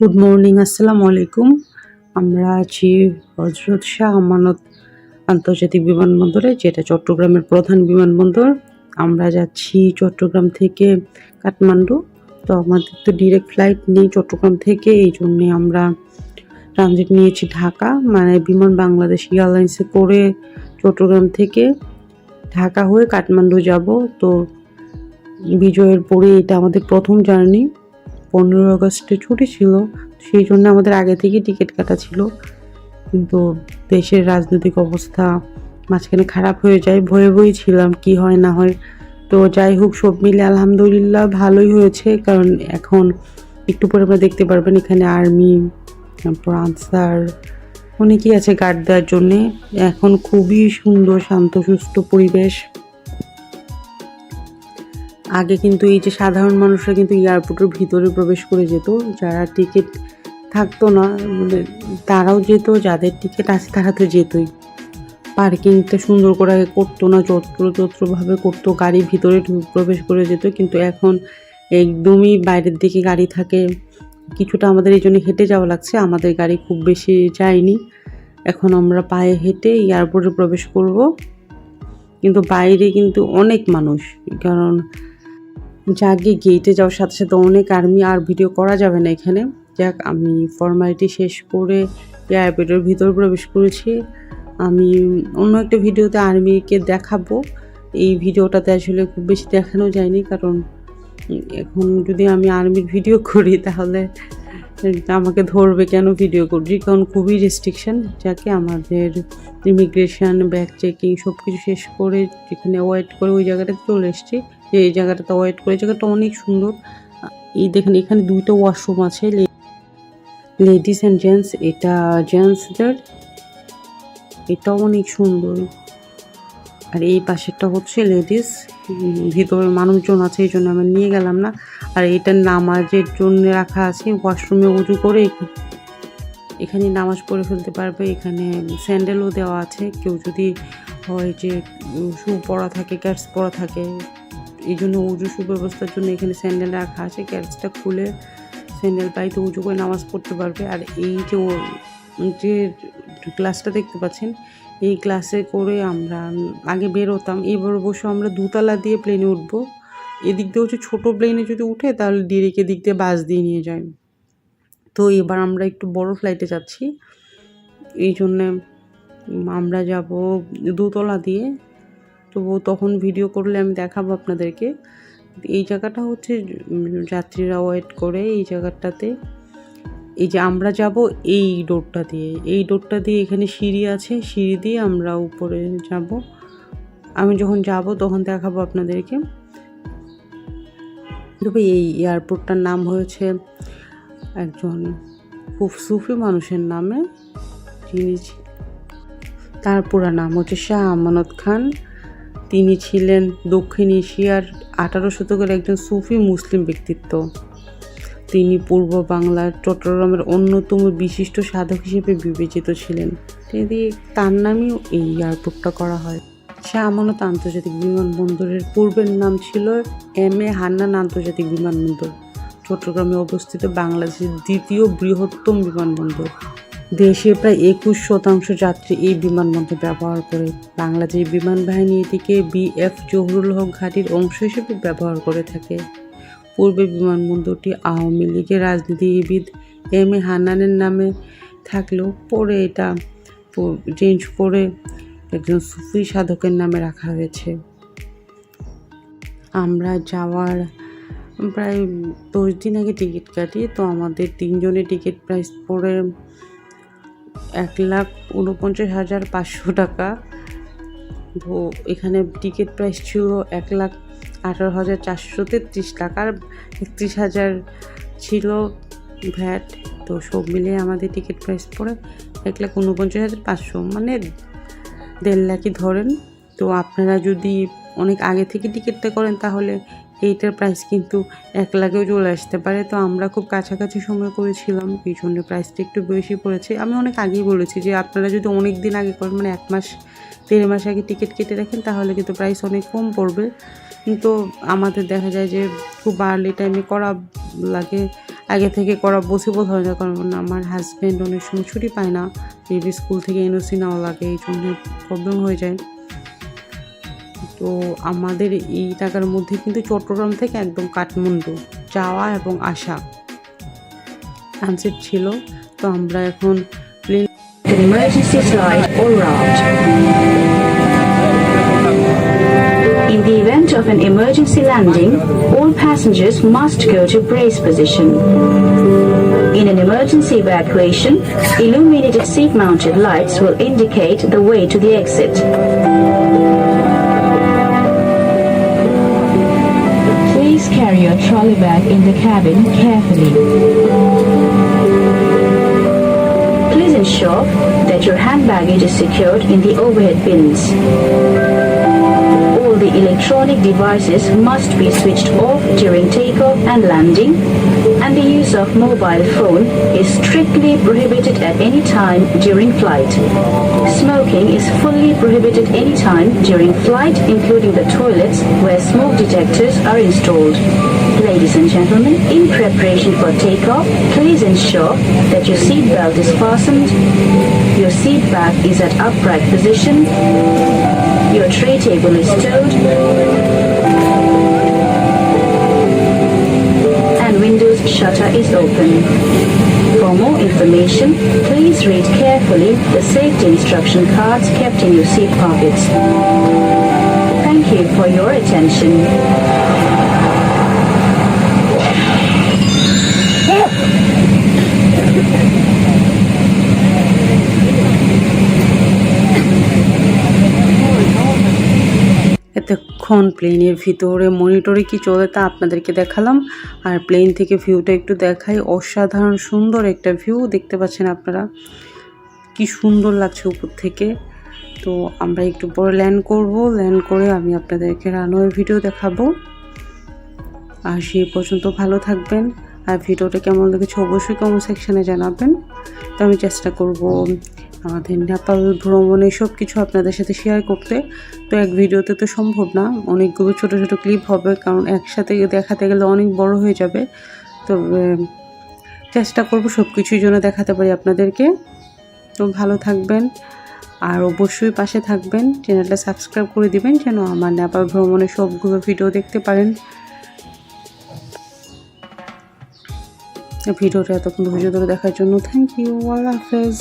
Good morning আসসালামু আলাইকুম। আমরা আছি হজরত শাহ আমানত আন্তর্জাতিক বিমানবন্দরে, যেটা চট্টগ্রামের প্রধান বিমানবন্দর। আমরা যাচ্ছি চট্টগ্রাম থেকে কাঠমান্ডু। তো আমাদের তো ডিরেক্ট ফ্লাইট নেই চট্টগ্রাম থেকে, এই জন্যে আমরা ট্রানজিট নিয়েছি ঢাকা। মানে বিমান বাংলাদেশ এয়ারলাইন্সে করে চট্টগ্রাম থেকে ঢাকা হয়ে কাঠমান্ডু যাব। তো বিজয়ের পরে এটা আমাদের প্রথম জার্নি। পনেরোই আগস্টে ছুটি ছিল, সেই জন্য আমাদের আগে থেকেই টিকিট কাটা ছিল। কিন্তু দেশের রাজনৈতিক অবস্থা মাঝখানে খারাপ হয়ে যায়, ভয়ে ভয়ে ছিলাম কি হয় না হয়। তো যাই হোক, সব মিলে আলহামদুলিল্লাহ ভালোই হয়েছে, কারণ এখন একটু পরে আমরা দেখতে পারবেন এখানে আর্মি, তারপর আনসার, অনেকেই আছে গার্ড দেওয়ার জন্যে। এখন খুবই সুন্দর, শান্ত, সুস্থ পরিবেশ। আগে কিন্তু এই যে সাধারণ মানুষরা কিন্তু এয়ারপোর্টের ভিতরে প্রবেশ করে যেত, যারা টিকিট থাকতো না মানে তারাও যেত, যাদের টিকিট আছে তারা তো যেতই। পার্কিংটা সুন্দর করে করতো না যত্র যত্রভাবে করতো, গাড়ি ভিতরে প্রবেশ করে যেত, কিন্তু এখন একদমই বাইরের দিকে গাড়ি থাকে। কিছুটা আমাদের এই জন্য হেঁটে যাওয়া লাগছে, আমাদের গাড়ি খুব বেশি যায়নি। এখন আমরা পায়ে হেঁটে এয়ারপোর্টে প্রবেশ করব। কিন্তু বাইরে কিন্তু অনেক মানুষ, কারণ যাকে গেটে যাওয়ার সাথে সাথে অনেক আর্মি আর ভিডিও করা যাবে না এখানে। যাক, আমি ফর্মালিটি শেষ করে এয়ারপোর্টের ভিতর প্রবেশ করেছি। আমি অন্য একটা ভিডিওতে আর্মিকে দেখাবো। এই ভিডিওটাতে আসলে খুব বেশি দেখানো যায়নি কারণ এখন যদি আমি আর্মির ভিডিও করি তাহলে আমাকে ধরবে কেন ভিডিও করছি কারণ খুবই রেস্ট্রিকশন যাকে, আমাদের ইমিগ্রেশন ব্যাগ চেকিং সব কিছু শেষ করে যেখানে ওয়েট করে ওই জায়গাটাতে চলে এসেছি। যে এই জায়গাটাতে ওয়েট করে, জায়গাটা অনেক সুন্দর। এই দেখেন, এখানে দুইটা ওয়াশরুম আছে লেডিস অ্যান্ড জেন্টস, এটা জেন্টসদের। এটাও অনেক সুন্দর। আর এই পাশেরটা হচ্ছে লেডিস ভিতরে মানুষজন আছে, এই জন্য আমরা নিয়ে গেলাম না। আর এটা নামাজের জন্য রাখা আছে, ওয়াশরুমে উজু করে এখানে নামাজ পড়ে ফেলতে পারবে, এখানে স্যান্ডেলও দেওয়া আছে। কেউ যদি হয় যে শু পরা থাকে ক্যাটস পরা থাকে এই জন্য উজু সুব্যবস্থার জন্য এখানে স্যান্ডেল রাখা আছে ক্যাটসটা খুলে স্যান্ডেল পাইতে উজু করে নামাজ পড়তে পারবে। আর এই যে যে ক্লাসটা দেখতে পাচ্ছেন, এই ক্লাসে করে আমরা আগে বেরোতাম। এবার বসে আমরা দুতলা দিয়ে প্লেনে উঠবো। এদিক দিয়ে হচ্ছে ছোটো প্লেনে যদি উঠে, তাহলে ডিরেক্ট এদিক দিয়ে বাস দিয়ে নিয়ে যায়। তো এবার আমরা একটু বড় ফ্লাইটে যাচ্ছি। এই জন্যে আমরা যাব দুতলা দিয়ে। তো তখন ভিডিও করলে আমি দেখাবো আপনাদেরকে। এই জায়গাটা হচ্ছে যাত্রীরা ওয়েট করে এই জায়গাটাতে। এই যে আমরা যাব এই ডোরটা দিয়ে। এই ডোরটা দিয়ে এখানে সিঁড়ি আছে, সিঁড়ি দিয়ে আমরা উপরে যাব। আমি যখন যাব তখন দেখাবো আপনাদেরকে। তবে এই এয়ারপোর্টটার নাম হয়েছে একজন খুব সুফি মানুষের নামে, যিনি তার পুরা নাম হচ্ছে শাহ আমানত খান। তিনি ছিলেন দক্ষিণ এশিয়ার আঠারো শতকের একজন সুফি মুসলিম ব্যক্তিত্ব। তিনি পূর্ব বাংলার চট্টগ্রামের অন্যতম বিশিষ্ট সাধক হিসেবে বিবেচিত ছিলেন। তিনি তার নামেও এই এয়ারপোর্টটা করা হয়। শাহ আমানত আন্তর্জাতিক বিমানবন্দরের পূর্বের নাম ছিল এম এ হান্নান আন্তর্জাতিক বিমানবন্দর। চট্টগ্রামে অবস্থিত বাংলাদেশের দ্বিতীয় বৃহত্তম বিমানবন্দর। দেশে প্রায় একুশ শতাংশ যাত্রী এই বিমানবন্দর ব্যবহার করে। বাংলাদেশ বিমান বাহিনী এটিকে বিএফ জহুরুল হক ঘাটির অংশ হিসেবে ব্যবহার করে থাকে। পূর্বে বিমানবন্দরটি আওয়ামী লীগের রাজনীতিবিদ এম এ হান্নানের নামে থাকলেও পরে এটা চেঞ্জ করে একজন সুফি সাধকের নামে রাখা হয়েছে। আমরা যাওয়ার প্রায় দশ দিন আগে টিকিট কাটি, তো আমাদের তিনজনের টিকিট প্রাইস পড়ে এক লাখ উনপঞ্চাশ হাজার পাঁচশো টাকা। তো এখানে টিকিট প্রাইস ছিল এক লাখ আঠারো হাজার চারশো তেত্রিশ টাকার একত্রিশ হাজার ছিল ভ্যাট। তো সব মিলিয়ে আমাদের টিকিট প্রাইস পড়ে এক লাখ উনপঞ্চাশ হাজার পাঁচশো। মানে দেড় লাখই ধরেন। তো আপনারা যদি অনেক আগে থেকে টিকিটটা করেন তাহলে এইটার প্রাইস কিন্তু এক লাখেও চলে আসতে পারে। তো আমরা খুব কাছাকাছি সময় করেছিলাম এই জন্য প্রাইসটা একটু বেশি পড়েছে। আমি অনেক আগেই বলেছি যে আপনারা যদি অনেক দিন আগে করেন মানে এক মাস, দেড় মাস আগে টিকিট কেটে রাখেন, তাহলে কিন্তু প্রাইস অনেক কম পড়বে। কিন্তু আমাদের দেখা যায় যে খুব আর্লি টাইমে করা লাগে। আগে থেকে করা পসিবল হয় না, কারণ আমার হাজব্যান্ড অনেক সময় ছুটি পায় না। বেবি স্কুল থেকে এনওসি নেওয়া লাগে, এই জন্য প্রবলেম হয়ে যায়। তো আমাদের এই টাকার মধ্যে কিন্তু চট্টগ্রাম থেকে একদম কাঠমান্ডু যাওয়া এবং আসা ট্রানজিট ছিল তো আমরা এখন plane emergency slide or route. In the event of an emergency landing, all passengers must go to brace position. In an emergency evacuation, illuminated seat-mounted lights will indicate the way to the exit. Please carry your trolley bag in the cabin carefully. Please ensure that your hand baggage is secured in the overhead bins. Electronic devices must be switched off during takeoff and landing, and the use of mobile phone is strictly prohibited at any time during flight. Smoking is fully prohibited any time during flight, including the toilets where smoke detectors are installed. Ladies and gentlemen, in preparation for takeoff, please ensure that your seatbelt is fastened, your seat back is at upright position, your tray table is stowed, and windows shutter is open. For more information, please read carefully the safety instruction cards kept in your seat pockets. Thank you for your attention. এতক্ষণ প্লেনের ভিতরে মনিটরে কি চলে তা আপনাদেরকে দেখালাম। আর plane থেকে ভিউটা একটু দেখাই। অসাধারণ সুন্দর একটা ভিউ দেখতে পাচ্ছেন আপনারা। কি সুন্দর লাগছে উপর থেকে। তো আমরা একটু পরে ল্যান্ড করব। ল্যান্ড করে আমি আপনাদেরকে রানওয়ের ভিডিও দেখাবো। আর সেই পর্যন্ত ভালো থাকবেন। আর ভিডিওটা কেমন লেগেছে অবশ্যই কমেন্ট সেকশানে জানাবেন। তো আমি চেষ্টা করব আমাদের নেপাল ভ্রমণে সব কিছু আপনাদের সাথে শেয়ার করতে। তো এক ভিডিওতে তো সম্ভব না। অনেকগুলো ছোট ছোট ক্লিপ হবে, কারণ একসাথে দেখাতে গেলে অনেক বড় হয়ে যাবে। তো চেষ্টা করব সব কিছুই জন্য দেখাতে পারি আপনাদেরকে। তো ভালো থাকবেন। আর অবশ্যই পাশে থাকবেন। চ্যানেলটা সাবস্ক্রাইব করে দিবেন যেন আমার নেপাল ভ্রমণের সবগুলো ভিডিও দেখতে পারেন। ভিডিওটা এতক্ষণ ধৈর্য ধরে দেখার জন্য থ্যাংক ইউ আল্লাহ হাফেজ।